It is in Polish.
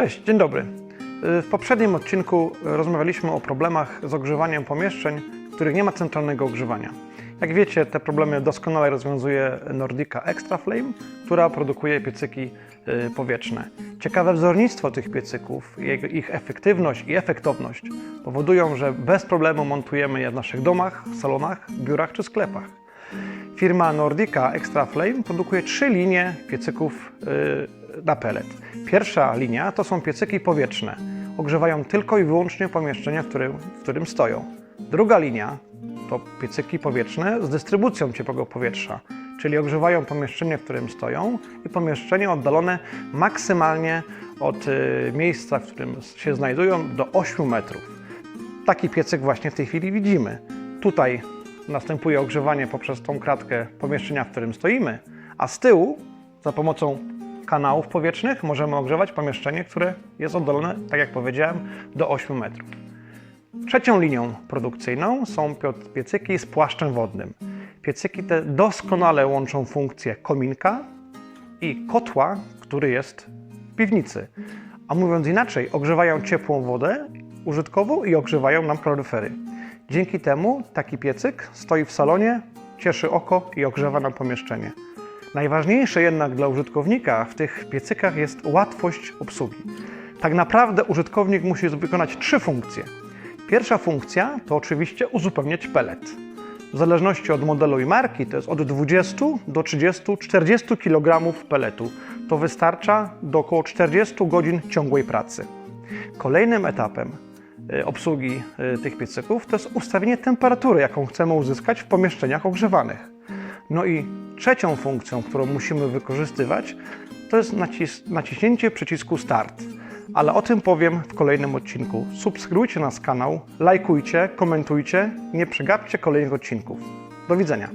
Cześć, dzień dobry. W poprzednim odcinku rozmawialiśmy o problemach z ogrzewaniem pomieszczeń, w których nie ma centralnego ogrzewania. Jak wiecie, te problemy doskonale rozwiązuje Nordica Extra Flame, która produkuje piecyki y, powietrzne. Ciekawe wzornictwo tych piecyków, ich efektywność i efektowność powodują, że bez problemu montujemy je w naszych domach, salonach, biurach czy sklepach. Firma Nordica Extra Flame produkuje trzy linie piecyków y, na pellet. Pierwsza linia to są piecyki powietrzne. Ogrzewają tylko i wyłącznie pomieszczenie, w którym, w którym stoją. Druga linia to piecyki powietrzne z dystrybucją ciepłego powietrza, czyli ogrzewają pomieszczenie, w którym stoją i pomieszczenie oddalone maksymalnie od y, miejsca, w którym się znajdują do 8 metrów. Taki piecyk właśnie w tej chwili widzimy. Tutaj następuje ogrzewanie poprzez tą kratkę pomieszczenia, w którym stoimy, a z tyłu za pomocą kanałów powietrznych możemy ogrzewać pomieszczenie, które jest oddalone, tak jak powiedziałem, do 8 metrów. Trzecią linią produkcyjną są piecyki z płaszczem wodnym. Piecyki te doskonale łączą funkcję kominka i kotła, który jest w piwnicy. A mówiąc inaczej, ogrzewają ciepłą wodę użytkową i ogrzewają nam kaloryfery. Dzięki temu taki piecyk stoi w salonie, cieszy oko i ogrzewa nam pomieszczenie. Najważniejsze jednak dla użytkownika w tych piecykach jest łatwość obsługi. Tak naprawdę użytkownik musi wykonać trzy funkcje. Pierwsza funkcja to oczywiście uzupełniać pelet. W zależności od modelu i marki to jest od 20 do 30-40 kg peletu. To wystarcza do około 40 godzin ciągłej pracy. Kolejnym etapem y, obsługi y, tych piecyków to jest ustawienie temperatury, jaką chcemy uzyskać w pomieszczeniach ogrzewanych. No i trzecią funkcją, którą musimy wykorzystywać, to jest nacis naciśnięcie przycisku Start. Ale o tym powiem w kolejnym odcinku. Subskrybujcie nasz kanał, lajkujcie, komentujcie, nie przegapcie kolejnych odcinków. Do widzenia.